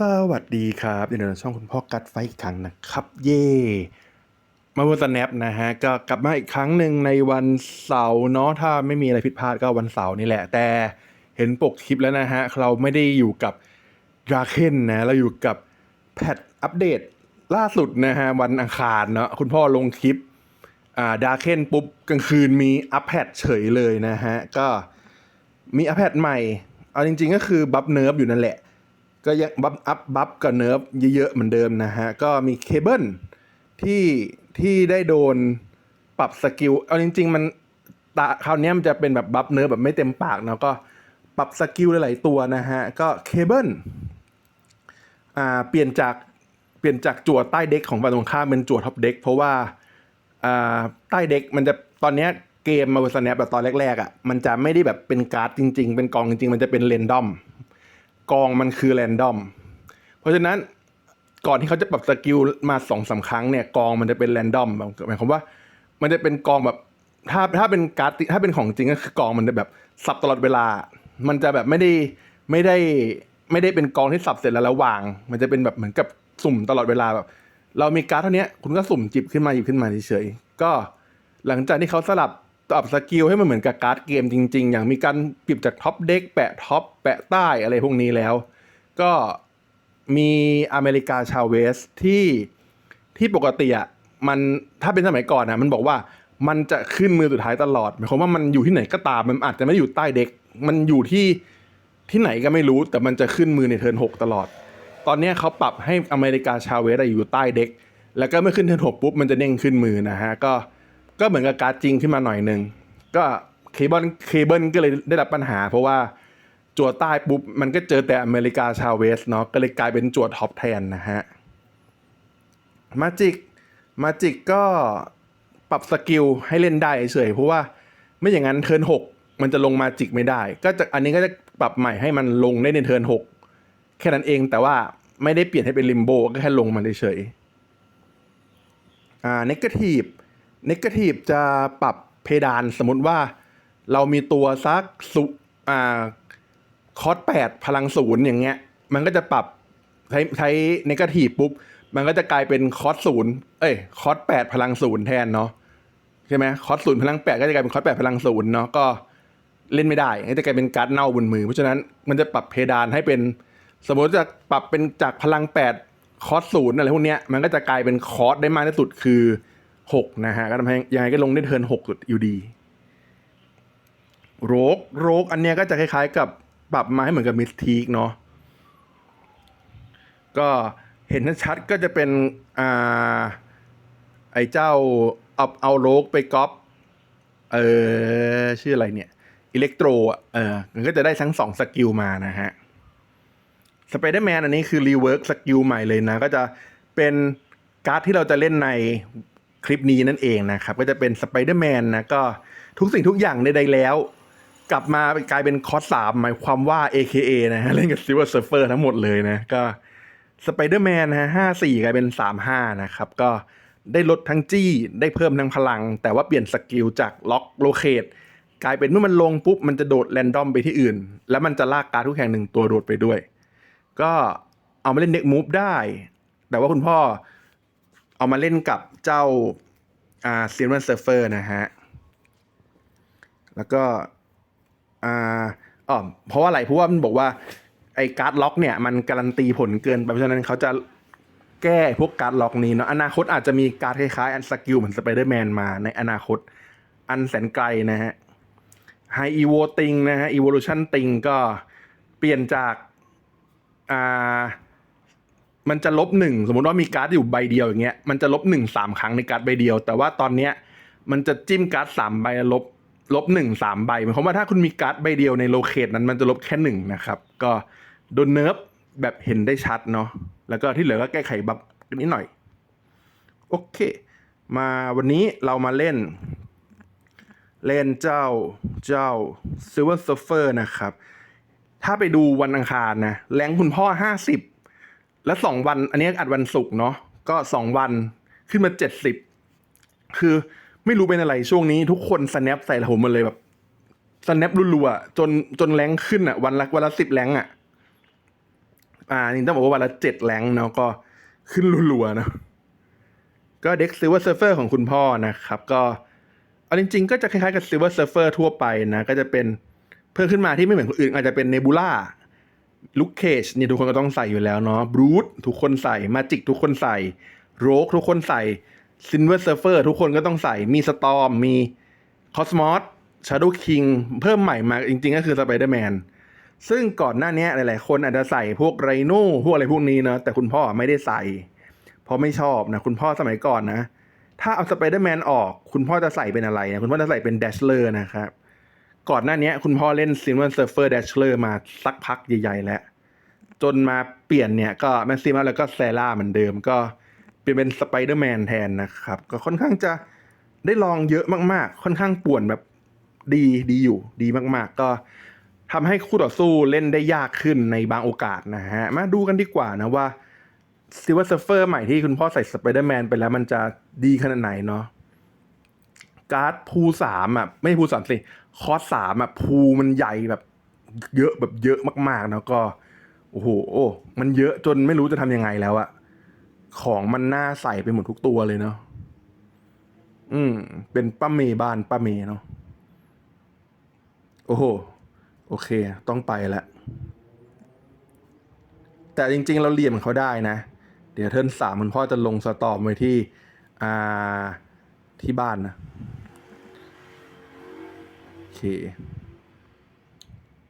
สวัสดีครับยินดีต้อนรับช่องคุณพ่อกัดไฟอีกครั้งนะครับ เย่มาบนสแนปนะฮะก็กลับมาอีกครั้งหนึ่งในวันเสาร์เนาะถ้าไม่มีอะไรผิดพลาดก็วันเสาร์นี่แหละ แต่เห็นปกคลิปแล้วนะฮะเราไม่ได้อยู่กับดราเคนนะเราอยู่กับแพทอัปเดตล่าสุดนะฮะวันอังคารเนาะคุณพ่อลงคลิปอ่าดาเคนปุ๊บกลางคืนมีอัปแพดเฉยเลยนะฮะก็มีอัปแพดใหม่เอาจริง ๆ ก็คือบัฟเนิร์ฟอยู่นั่นแหละ ก็ยังบัฟอัพบัฟกับเนิร์ฟเยอะๆเหมือนเดิมนะฮะ ก็มีเคเบิลที่ที่ได้โดนปรับสกิล เอาจริง ๆ มันตาคราวนี้มันจะเป็นแบบบัฟเนิร์ฟแบบไม่เต็มปากเนาะก็ปรับสกิลหลายๆตัวนะฮะ ก็เคเบิลอ่าเปลี่ยนจากเปลี่ยนจากจั่วใต้เด็กของฝั่งตรงข้ามเป็นจั่วท็อปเด็กเพราะว่าอ่าใต้เด็กมันจะตอนนี้เกมมาบนสแนปแบบตอนแรกๆอะ่ะมันจะไม่ได้แบบเป็นการ์ดจริง ๆ เป็นกองจริง ๆ มันจะเป็นเรนดอม กองมันคือแรนดอม เพราะฉะนั้นก่อนที่เขาจะปรับสกิลมาสองสาครั้งเนี่ยกองมันจะเป็นแรนดอมหมายความว่า มันจะเป็นกองแบบถ้าถ้าเป็นการ์ดถ้าเป็นของจริงก็คือกองมันจะแบบสับตลอดเวลา มันจะแบบไม่ได้ไม่ได้ไม่ได้เป็นกองที่สับเสร็จแล้วแล้ววาง มันจะเป็นแบบเหมือนกับสุ่มตลอดเวลาแบบ เรามีการ์ดเท่านี้คุณก็สุ่มจิบขึ้นมาหยิบขึ้นมาเฉยๆก็หลังจากที่เขาสลับ ปรับสกิลให้มันเหมือนกับการ์ดเกมจริง ๆ อย่างมีการปิบจากท็อปเด็กแปะท็อปแปะใต้อะไรพวกนี้แล้ว ก็มีอเมริกาชาเวสที่ที่ปกติอะมันถ้าเป็นสมัยก่อนนะมันบอกว่ามันจะขึ้นมือสุดท้ายตลอดหมายความว่ามันอยู่ที่ไหนก็ตามมันอาจจะไม่อยู่ใต้เด็ก มันอยู่ที่ที่ไหนก็ไม่รู้แต่มันจะขึ้นมือในเทิร์นหกตลอด ตอนนี้เขาปรับให้อเมริกาชาเวสอยู่ใต้เด็ก แล้วก็เมื่อขึ้นเทิร์นหกปุ๊บมันจะเด้งขึ้นมือนะฮะก็ ก็เหมือนกับการ์ดจริงขึ้นมาหน่อยหนึ่งก็เคเบิลเคเบิลก็เลยได้รับปัญหา เพราะว่าจั่วใต้ปุ๊บมันก็เจอแต่อเมริกาชาวเวสเนาะก็เลยกลายเป็นจั่วท็อปแทนนะฮะมาจิกมาจิกก็ปรับสกิลให้เล่นได้เฉยเพราะว่าไม่อย่างนั้นเทิร์นหกมันจะลงมาจิกไม่ได้ ก็จะอันนี้ก็จะปรับใหม่ให้มันลงได้ในเทิร์นหกแค่นั้นเองแต่ว่าไม่ได้เปลี่ยนให้เป็นลิมโบก็แค่ลงมันเฉยอ่าเนกาทีฟ เนกาทีฟจะปรับเพดานสมมติว่าเรามีตัวซักสุอ่าคอสแปดพลังศูนย์อย่างเงี้ย มันก็จะปรับใช้ใช้เนกาทีฟปุ๊บ มันก็จะกลายเป็นคอสศูนย์เอ้ยคอสแปดพลังศูนย์แทนเนาะใช่ไหมคอสศูนย์พลังแปดก็จะกลายเป็นคอสแปดพลังศูนย์เนาะก็เล่นไม่ได้ก็จะกลายเป็นการ์ดเน่าบนมือ เพราะฉะนั้นมันจะปรับเพดานให้เป็น สมมติจะปรับเป็นจากพลังแปดคอสศูนย์อะไรพวกเนี้ยมันก็จะกลายเป็นคอสได้มากที่สุดคือ หกนะฮะก็ทำให้ยังไงก็ลงได้เทิร์นหกสุดอยู่ดีโรกโรกอันเนี้ยก็จะคล้ายๆกับปรับมาให้เหมือนกับมิสทีกเนาะก็เห็นชัดก็จะเป็นอ่าไอ้เจ้าเอาเอาโรกไปก๊อปเออชื่ออะไรเนี่ย อิเล็กโทรอะเออมันก็จะได้ทั้งสองสกิลมานะฮะสไปเดอร์แมนอันนี้คือรีเวิร์กสกิลใหม่เลยนะ ก็จะเป็นการ์ดที่เราจะเล่นใน คลิปนี้นั่นเองนะครับ ก็จะเป็นสไปเดอร์แมนนะก็ทุกสิ่งทุกอย่างใดๆแล้ว กลับมากลายเป็นคอร์สสามหมายความว่า AKA นะฮะเล่นกับซิลเวอร์เซิร์ฟเฟอร์ทั้งหมดเลยนะก็สไปเดอร์แมนนะห้าสี่กลายเป็นสามห้านะครับ ก็ได้ลดทั้งจี้ได้เพิ่มทั้งพลัง แต่ว่าเปลี่ยนสกิลจากล็อกโลเคตกลายเป็นเมื่อมันลงปุ๊บมันจะโดดแรนดอมไปที่อื่น แล้วมันจะลากการทุกแข่งหนึ่งตัวโดดไปด้วย ก็เอามาเล่นเด็กมูฟได้ แต่ว่าคุณพ่อ เอามาเล่นกับเจ้าอ่าซิลเวอร์เซิร์ฟเฟอร์นะฮะ แล้วก็อ่าอ๋อเพราะว่าอะไรเพราะว่ามันบอกว่าไอ้การ์ดล็อกเนี่ยมันการันตีผลเกินไปเพราะฉะนั้นเขาจะแก้พวกการ์ดล็อกนี้เนาะอนาคตอาจจะมีการ์ดคล้ายๆอันสกิลเหมือนสไปเดอร์แมนมาในอนาคตอันแสนไกลนะฮะไฮอีโวติงนะฮะอีโวลูชันติงก็เปลี่ยนจากอ่า มันจะลบหนึ่งสมมติว่ามีการ์ดอยู่ใบเดียวอย่างเงี้ยมันจะลบหนึ่งสามครั้งในการ์ดใบเดียว แต่ว่าตอนเนี้ยมันจะจิ้มการ์ดสามใบลบลบหนึ่งสามใบหมายความว่าถ้าคุณมีการ์ดใบเดียวในโลเคตนั้นมันจะลบแค่หนึ่งนะครับ ก็โดนเนิร์ฟแบบเห็นได้ชัดเนาะแล้วก็ที่เหลือก็แก้ไขบัฟกันนิดหน่อย โอเค มาวันนี้เรามาเล่น เล่นเจ้าเจ้า Silver Surfer นะครับ ถ้าไปดูวันอังคารนะแรงคุณพ่อห้าสิบ และสองวัน อันนี้อัดวันศุกร์เนาะก็สองวันขึ้นมาเจ็ดสิบคือไม่รู้เป็นอะไรช่วงนี้ทุกคนสแนปใส่ผมหมดเลยแบบสแนปรัวๆจนจนแรงขึ้นอะ วันละวันละสิบแรงอะ อ่านี่ต้องบอกว่าวันละเจ็ดแรงเนาะก็ขึ้นรัวๆเนาะก็เด็กซิลเวอร์เซิร์ฟเฟอร์ของคุณพ่อนะครับ ก็เอาจริงๆ ก็จะคล้ายๆกับซิลเวอร์เซิร์ฟเฟอร์ทั่วไปนะ ก็จะเป็นเพิ่มขึ้นมาที่ไม่เหมือนคนอื่น อาจจะเป็นเนบูล่า ลูกเคชนี่ยทุกคนก็ต้องใส่อยู่แล้วเนาะบรูททุกคนใส่มาจิกทุกคนใส่โรกทุกคนใส่ซินเวอร์เซิร์ฟเฟอร์ทุกคนก็ต้องใส่มีสตอมมีคอสมอสชาร์ o ดคิงเพิ่มใหม่มาจริง ๆ ก็คือสไปเดอร์แมนซึ่งก่อนหน้านี้หลาย ๆ คนอาจจะใส่พวกไรโน่พวกอะไรพวกนี้เนอะแต่คุณพ่อไม่ได้ใส่ เพราะไม่ชอบนะ คุณพ่อสมัยก่อนนะ ถ้าเอาสไปเดอร์แมนออก คุณพ่อจะใส่เป็นอะไรนะคุณพ่อจะใส่เป็นเดชเลอร์นะครับ ก่อนหน้านี้คุณพ่อเล่นซิมเวอร์เซิร์ฟเฟอร์เดชเลอร์มาสักพักใหญ่ๆแล้ว จนมาเปลี่ยนเนี่ยก็แมสซิมัสแล้วก็แซล่าเหมือนเดิม ก็เปลี่ยนเป็นสไปเดอร์แมนแทนนะครับ ก็ค่อนข้างจะได้ลองเยอะมากๆ ค่อนข้างป่วนแบบดีดีอยู่ ดีมากๆ ก็ทำให้คู่ต่อสู้เล่นได้ยากขึ้นในบางโอกาสนะฮะ มาดูกันดีกว่านะว่าซิลเวอร์เซฟเฟอร์ใหม่ที่คุณพ่อใส่สไปเดอร์แมนไปแล้วมันจะดีขนาดไหนเนาะ การ์ดพูสามอะไม่ใช่พูสามสิคอสสามอะพูมันใหญ่แบบ เยอะแบบเยอะมากๆแล้วก็โอ้โหมันเยอะจนไม่รู้จะทำยังไงแล้วอะของมันน่าใส่ไปหมดทุกตัวเลยเนาะอืม เป็นป้าเมย์บ้านป้าเมย์เนาะโอ้โห โอเค ต้องไปละแต่จริง ๆ เราเหลี่ยมเขาได้นะ เดี๋ยวเทิร์นสามคุณพ่อจะลงสตอมไว้ที่ อ่า ที่บ้านนะ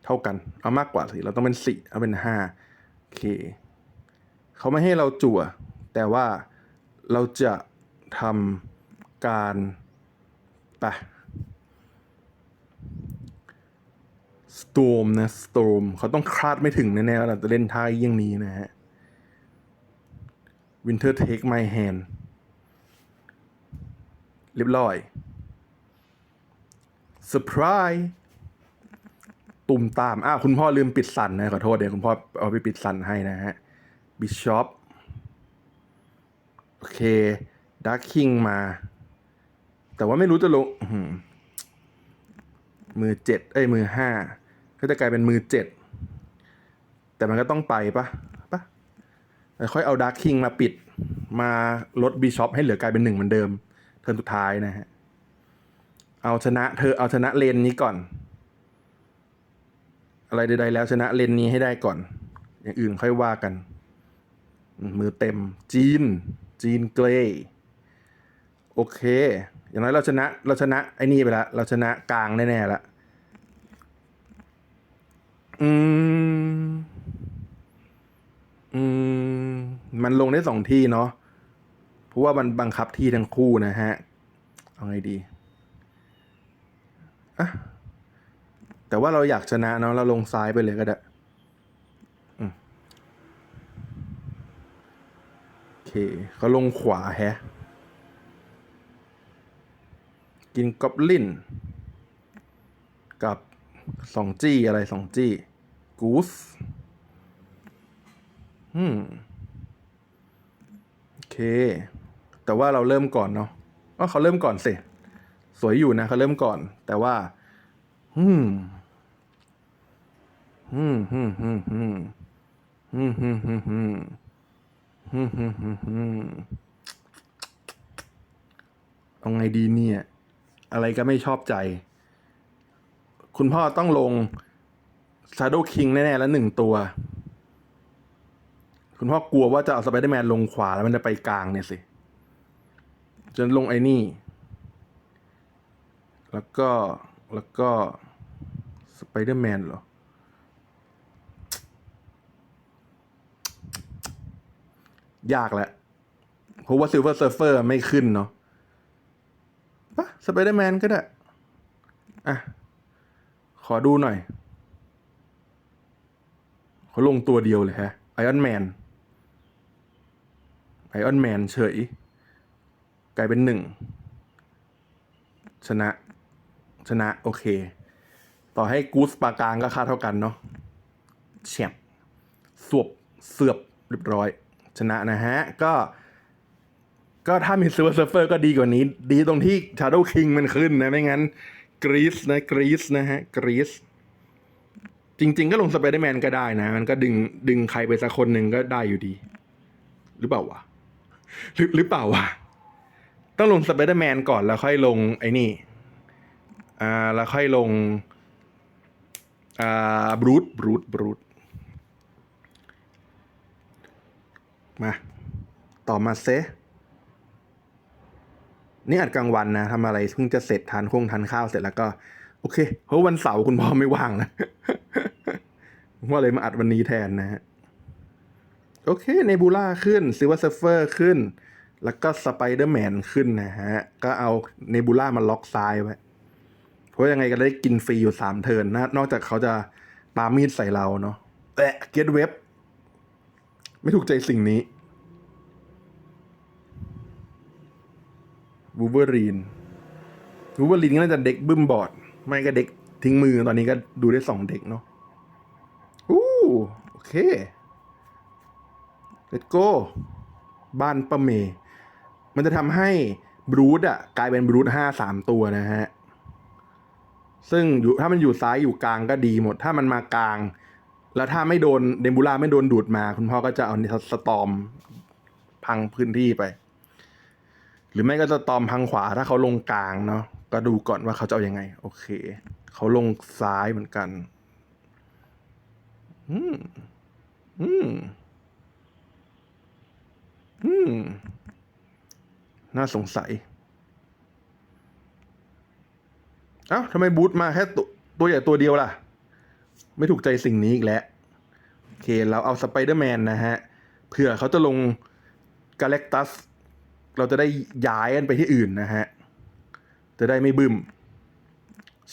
เท่ากัน เอามากกว่าสิ เราต้องเป็นสี่เอาเป็นห้าเคเขาไม่ให้เราจั่ว แต่ว่าเราจะทำการไป Storm นะ Storm เขาต้องคาดไม่ถึงแน่ๆเราจะเล่นท่าเยี่ยงนี้นะฮะ Winter Take My Hand เรียบร้อย Surprise ตุ่มตาม อ้าว คุณพ่อลืมปิดสันนะ ขอโทษเดี๋ยวคุณพ่อเอาไปปิดสันให้นะฮะบิชอปโอเคดักคิงมา แต่ว่าไม่รู้จะลงมือเจ็ดเอ้ย มือห้าก็จะกลายเป็นมือเจ็ดแต่มันก็ต้องไปปะปะแล้วค่อยเอาดักคิงมาปิด มาลดบิชอปให้เหลือกลายเป็นหนึ่งเหมือนเดิม เทิร์นสุดท้ายนะฮะ เอาชนะเธอเอาชนะเลนนี้ก่อน อะไรใดๆแล้วชนะเลนนี้ให้ได้ก่อน อย่างอื่นค่อยว่ากัน มือเต็มจีน จีนเกรย์โอเค อย่างน้อยเราชนะ เราชนะไอ้นี่ไปแล้วเราชนะกลางแน่ๆละอืม อืม มันลงได้สองที่เนาะเพราะว่ามันบังคับที่ทั้งคู่นะฮะ เอาไงดี อะแต่ว่าเราอยากชนะเนาะเราลงซ้ายไปเลยก็ได้โอเคเขาลงขวาแฮะ กินกอบลิน กับสองจี้อะไรสองจี้ กูสอืมโอเค แต่ว่าเราเริ่มก่อนเนาะว่าเขาเริ่มก่อนสิ สวยอยู่นะเขาเริ่มก่อน แต่ว่า อืมอืมอืมอืมอืมอืมอืมอืมอืมอืมอืมอืมอืมเอาไงดีเนี่ย อะไรก็ไม่ชอบใจ คุณพ่อต้องลง Shadow King แน่ๆแล้วหนึ่งตัว คุณพ่อกลัวว่าจะเอาสไปเดอร์แมนลงขวาแล้วมันจะไปกลางเนี่ยสิ จนลงไอ้นี่ แล้วก็ แล้วก็สไปเดอร์แมนเหรอ ยากแหละ เพราะว่าซิลเวอร์เซิร์ฟเฟอร์ไม่ขึ้นเนาะปะสไปเดอร์แมนก็ได้ อะ ขอดูหน่อย เขาลงตัวเดียวเลยฮะไอออนแมนไอออนแมนเฉย กลายเป็นหนึ่ง ชนะ ชนะโอเค ต่อให้กูสปากลางก็ค่าเท่ากันเนาะเฉียบสวบเสือบเรียบร้อย ชนะนะฮะ ก็ ก็ถ้ามีซิลเวอร์เซิร์ฟเฟอร์ก็ดีกว่านี้ ดีตรงที่ Shadow King มันขึ้นนะ ไม่งั้นกรีซนะกรีซนะฮะกรีซจจริง ๆ ก็ลงสไปเดอร์แมนก็ได้นะ มันก็ดึงดึงใครไปสักคนหนึ่งก็ได้อยู่ดี หรือเปล่าวะหรือหรือเปล่าวะต้องลงสไปเดอร์แมนก่อนแล้วค่อยลงไอ้นี่ อ่าแล้วค่อยลงอ่าบรูทบรูทบรูทมาต่อมาเซนี่อัดกลางวันนะทำอะไรเพิ่งจะเสร็จทานคงทานข้าวเสร็จแล้วก็ โอเคเพราะวันเสาร์คุณพ่อไม่ว่างนะผมว่าเลยมาอัดวันนี้แทนนะฮะโอเคเนบูล่าขึ้นซิวเซฟเฟอร์ขึ้น แล้วก็สไปเดอร์แมนขึ้นนะฮะ ก็เอาเนบูล่ามาล็อกซ้ายไว้ เพราะยังไงก็ได้กินฟรีอยู่สามเทินนะนอกจากเขาจะปามีดใส่เราเนาะแอะเกตเว็บ ไม่ถูกใจสิ่งนี้บูเบอรีนบูเบอรีนก็น่าจะเด็กบึ้มบอด ไม่ก็เด็กทิ้งมือตอนนี้ก็ดูได้สองเด็กเนาะอู้โอเค let's go บ้านป้าเมย์มันจะทำให้บรูดอะกลายเป็นบรูดห้าสามตัวนะฮะ ซึ่งอยู่ถ้ามันอยู่ซ้ายอยู่กลางก็ดีหมด ถ้ามันมากลาง แล้วถ้าไม่โดนเดมบูล่าไม่โดนดูดมา คุณพ่อก็จะเอาสตอมพังพื้นที่ไป หรือไม่ก็สตอมพังขวาถ้าเขาลงกลางเนาะก็ดูก่อนว่าเขาจะเอาอยัางไง โอเค เขาลงซ้ายเหมือนกัน อืม อืม อืม น่าสงสัย เอ้าทำไมบูธมาแค่ตัวตัวใหญ่ตัวเดียวล่ะ ไม่ถูกใจสิ่งนี้อีกแล้วโอเค เราเอาสไปเดอร์แมนนะฮะเผื่อเขาจะลงกาแล็กตัส เราจะได้ย้ายกันไปที่อื่นนะฮะ จะได้ไม่บึ้ม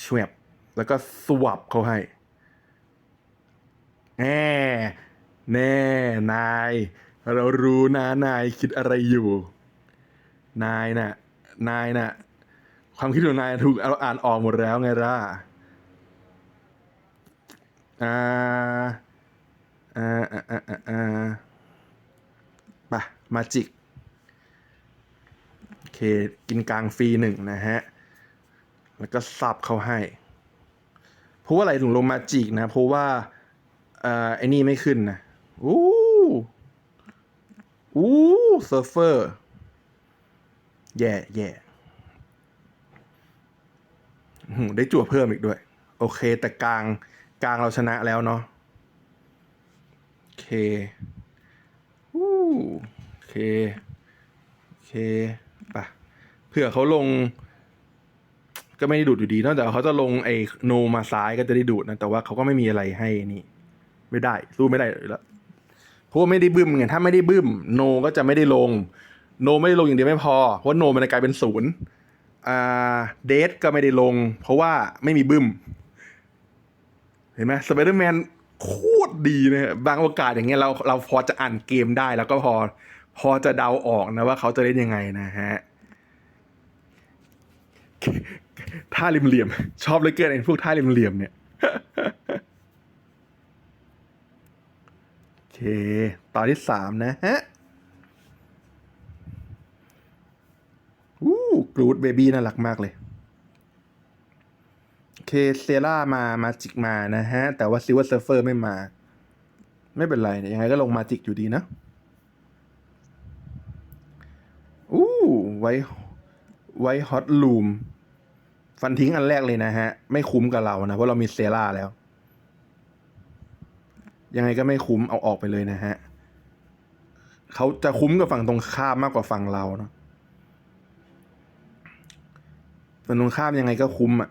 ชวบแล้วก็สวับเขาให้แน่แน่นาย เรารู้นะนายคิดอะไรอยู่ นายน่ะ นายน่ะ ความคิดของนายถูกเราอ่านออกหมดแล้วไงล่ะอ่าอ่าอ่าอ่าอ่าอ่าไปมาจิก โอเค กินกลางฟรีหนึ่งนะฮะ แล้วก็สับเข้าให้ เพราะว่าอะไรถึงลงมาจิกนะ เพราะว่าเอ่อไอ้นี่ไม่ขึ้นนะอู้อู้เซิร์ฟเฟอร์ แย่แย่ ได้จั่วเพิ่มอีกด้วย โอเค แต่กลางกลางเราชนะแล้วเนาะโอเคอู้โอเค โอเคปะเผื่อเขาลง ก็ไม่ได้ดูดอยู่ดีนอกจากเขาจะลงไอ้โนมาซ้ายก็จะได้ดูดนะ แต่ว่าเขาก็ไม่มีอะไรให้นี่ ไม่ได้ สู้ไม่ได้เลยละเพราะไม่ได้บึ้มไงถ้าไม่ได้บึ้ม โนก็จะไม่ได้ลง โนไม่ได้ลงอย่างเดียวไม่พอเพราะโนมันกลายเป็นศูนย์ เดทก็ไม่ได้ลง เพราะว่าไม่มีบึ้ม เห็นไหมสไปเดอร์แมนโคตรดีนะบางโอกาสอย่างเงี้ยเราเราพอจะอ่านเกมได้ แล้วก็พอพอจะเดาออกนะว่าเขาจะเล่นยังไงนะฮะท่าริมเหลี่ยม ชอบเลยเกินไอ้พวกท่าริมเหลี่ยมเนี่ยโอเคตอนที่สามนะฮะ อู้ก รูดเบบี้น่ารักมากเลย เคเซล่ามามาจิกมานะฮะ แต่ว่าซิลเวอร์เซฟเฟอร์ไม่มา ไม่เป็นไรเนี่ยยังไงก็ลงมาจิกอยู่ดีนะ อู้ไว้ไว้ฮอตลูมฟันทิ้งอันแรกเลยนะฮะ ไม่คุ้มกับเรานะ เพราะเรามีเซล่าแล้ว ยังไงก็ไม่คุ้มเอาออกไปเลยนะฮะเขาจะคุ้มกับฝั่งตรงข้ามมากกว่าฝั่งเราเนาะ ฝั่งตรงข้ามยังไงก็คุ้มอะ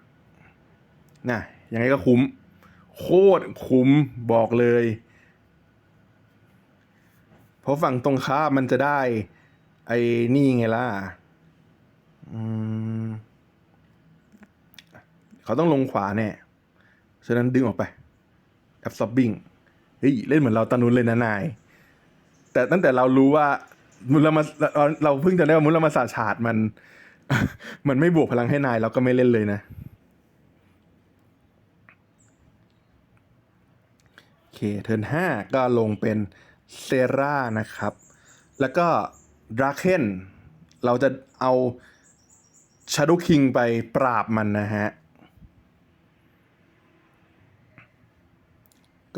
นะยังไงก็คุ้ม โคตรคุ้มบอกเลย เพราะฝั่งตรงข้ามมันจะได้ ไอ้นี่ไงล่ะเขาต้องลงขวาแน่ฉะนั้นดึงออกไป absorbing เฮ้ยเล่นเหมือนเราตอนนู้นเลยนะนาย แต่ตั้งแต่เรารู้ว่ามุลมาเราเพิ่งจะได้ว่ามุลมาศาสตร์ฉาดมัน มันไม่บวกพลังให้นายเราก็ไม่เล่นเลยนะ โอเค เทิร์นห้าก็ลงเป็นเซรานะครับ แล้วก็ดราเคนเราจะเอาชาด w คิงไปปราบมันนะฮะ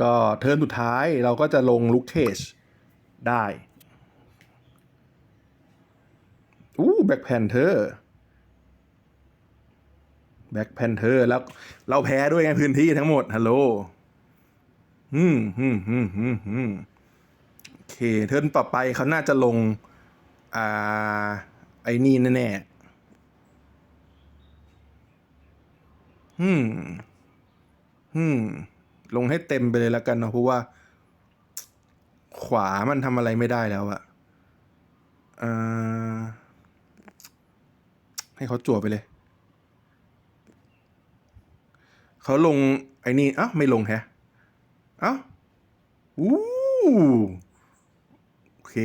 ก็เทิร์นสุดท้ายเราก็จะลงลุกเคชได้ อู้แบ็คแพนเทอร์แบ็คแพนเทอร์แล้วเราแพ้ด้วยไงพื้นที่ทั้งหมด ฮัลโหลอืมอืมอืมอืมอืมโอเค เทิร์นต่อไปเขาน่าจะลง อ่า ไอ้นี่แน่ๆอืม อืม ลงให้เต็มไปเลยแล้วกันเนาะเพราะว่า ขวามันทำอะไรไม่ได้แล้วอะอ่า ให้เขาจั่วไปเลย เขาลงไอ้นี่อ้าไม่ลงแฮะเอ้าอู้โอเค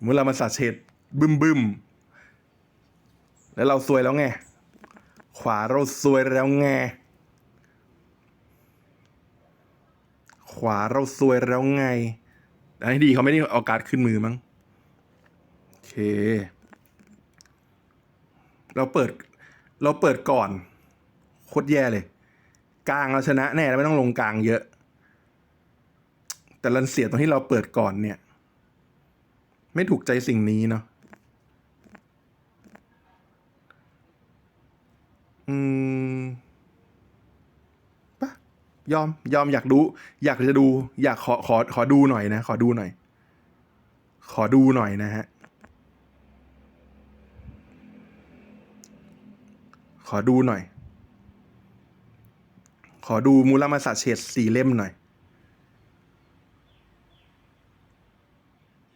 เมื่อเรามาสาเฉดบึมบึมแล้วเราซวยแล้วไง ขวาเราซวยแล้วไง ขวาเราซวยแล้วไงอันนี้ดีเขาไม่ได้เอาการ์ดขึ้นมือมั้ง เค เราเปิด เราเปิดก่อน โคตรแย่เลย กลางเราชนะแน่เราไม่ต้องลงกลางเยอะ แต่รันเสียตรงที่เราเปิดก่อนเนี่ย ไม่ถูกใจสิ่งนี้เนาะอืมปะยอม ยอมอยากดูอยากจะดู อยากขอขอขอดูหน่อยนะ ขอดูหน่อย ขอดูหน่อยนะฮะ ขอดูหน่อย ขอดูมูลมาสาเฉดสี่เล่มหน่อย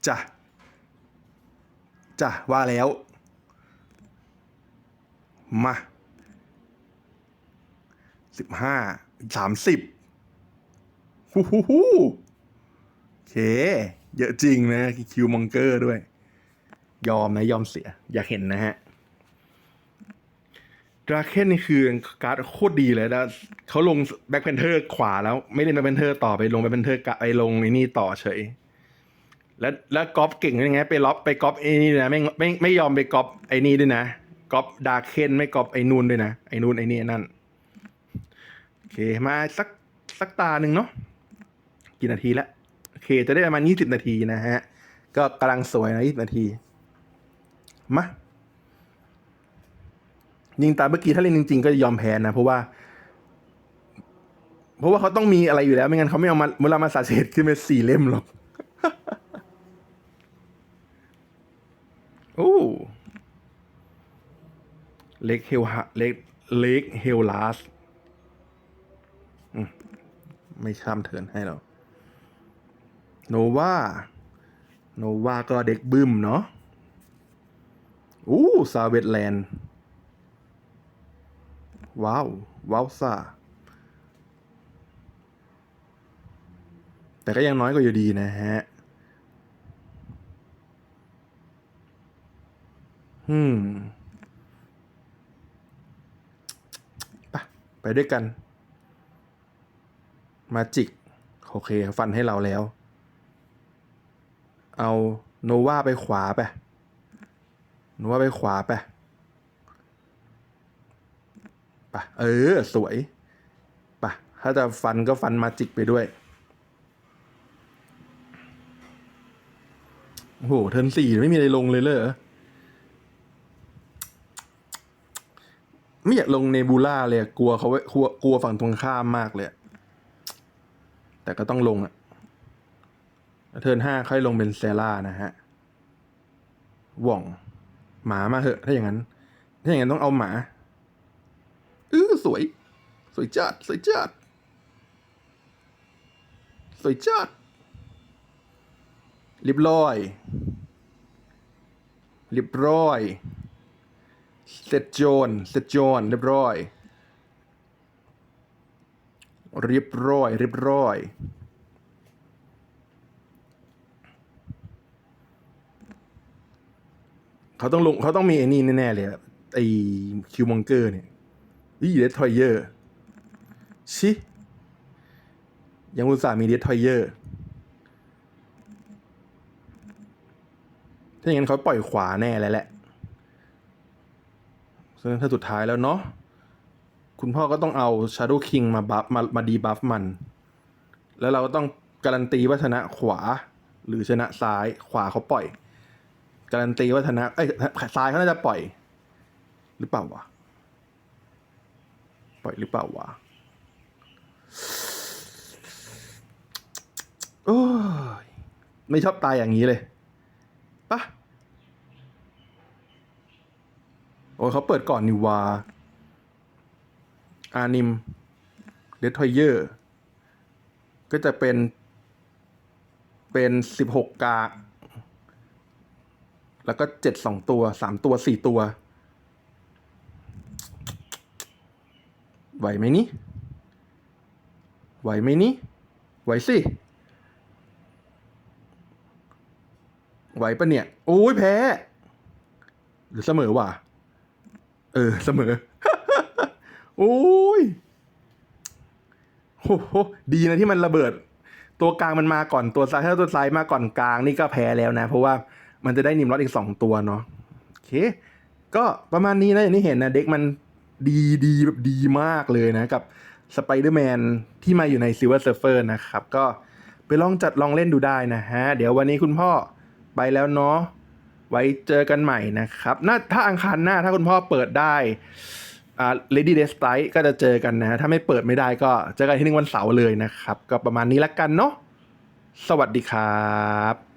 จ้ะจ้ะว่าแล้ว มาสิบห้าสามสิบฮู้ฮู้ฮู้โอเค เยอะจริงนะ คิวมองเกอร์ด้วย ยอมนะ ยอมเสีย อยากเห็นนะฮะ ดราเคนนี่คือการ์ดโคตรดีเลยนะเขาลงแบ็คแพนเทอร์ขวาแล้วไม่เล่นแบ็คแพนเทอร์ต่อไปลงแบ็คแพนเทอร์ไปลงไอ้นี่ต่อเฉย แล้วแล้วก๊อปเก่งยังไงไปล็อบไปก๊อปไอ้นี่นะไม่ไม่ไม่ยอมไปก๊อปไอ้นี่ด้วยนะก๊อปดาเคนไม่ก๊อปไอ้นูนด้วยนะไอ้นูนไอ้นี่นั่นโอเคมาสักสักตาหนึ่งเนาะกี่นาทีละโอเค จะได้ประมาณยี่สิบนาทีนะฮะ ก็กำลังสวยนะยี่สิบนาทีมา ยิงตามเมื่อกี้ถ้าเล่นจริง ๆ ก็ยอมแพ้นะเพราะว่า เพราะว่าเขาต้องมีอะไรอยู่แล้ว ไม่งั้นเขาไม่เอามาเวลามาสาเศษขึ้นเป็นสี่เล่มหรอกโอ้เล็กเฮลฮะเล็กเล็กเฮลลาสไม่ข้ามเทินให้เราโนวาโนวาก็เด็กบึ้มเนาะอู้ซาเวตแลนด์ ว้าว ว้าวซ่า แต่ก็ยังน้อยกว่าอยู่ดีนะฮะ อืมปไปด้วยกัน มาจิก โอเค ฟันให้เราแล้ว เอาโนวาไปขวาไปโนวาไปขวาไป ปะเออ สวยปะถ้าจะฟันก็ฟันมาจิกไปด้วยโอ้โหเทินสี่ไม่มีอะไรลงเลยเลยไม่อยากลงเนบูล่าเลยกลัวเขาไว้กลัวกลัวฝั่งตรงข้ามมากเลย แต่ก็ต้องลงอะเทินห้าค่อยลงเป็นเซล่านะฮะหว่อง หมามาเหอะ ถ้าอย่างนั้น ถ้าอย่างนั้นต้องเอาหมา สวย สวยจัด สวยจัด สวยจัดเรียบร้อยเรียบร้อย เสร็จโจนเสร็จโจนเรียบร้อย เรียบร้อย เรียบร้อย เขาต้องลงเขาต้องมีไอ้นี่แน่ๆเลยไอ้คิวมองเกอร์เนี่ย อีเดททอยเยอร์ชิยังอุตส่าห์มีเดททอยเยอร์ถ้าอย่างนั้นเขาปล่อยขวาแน่แล้วแหละซึ่งถ้าสุดท้ายแล้วเนาะคุณพ่อก็ต้องเอา Shadow King มาบัฟมามาดีบัฟมัน แล้วเราก็ต้องการันตีว่าชนะขวา หรือชนะซ้ายขวาเขาปล่อย การันตีว่าชนะเอ้ยซ้ายเขาน่าจะปล่อย หรือเปล่าวะ ปล่อยหรือเปล่าวะโอ้ยไม่ชอบตายอย่างนี้เลยปะโอ้ยเขาเปิดก่อนนิวา อานิม เดททอยเยอร์ ก็จะเป็น เป็นสิบหกกา แล้วก็เจ็ดสองตัวสามตัวสี่ตัว ไหวไหมนี่ไหวไหมนี่ไหวสิไหวปะเนี่ย โอ้ยแพ้ หรือเสมอว่ะ เออ เสมอ โอ้ยโอ้โหดีนะที่มันระเบิด ตัวกลางมันมาก่อนตัวซ้ายถ้าตัวซ้ายมาก่อนกลางนี่ก็แพ้แล้วนะ เพราะว่ามันจะได้นิมรอดอีกสองตัวเนาะโอเค ก็ประมาณนี้นะอย่างที่เห็นนะเด็กมัน ดีดีแบบดีมากเลยนะกับสไปเดอร์แมนที่มาอยู่ในซิ l เวอร์เซิร์เฟอร์นะครับ ก็ไปลองจัดลองเล่นดูได้นะฮะ เดี๋ยววันนี้คุณพ่อไปแล้วเนาะไว้เจอกันใหม่นะครับน่าถ้าอังคารหน้าถ้าคุณพ่อเปิดได้อ่า Lady d e s t r i ก็จะเจอกันนะฮะถ้าไม่เปิดไม่ได้ก็เจอกันที่หนึ่งวันเสาร์เลยนะครับ ก็ประมาณนี้ละกันเนาะสวัสดีครับ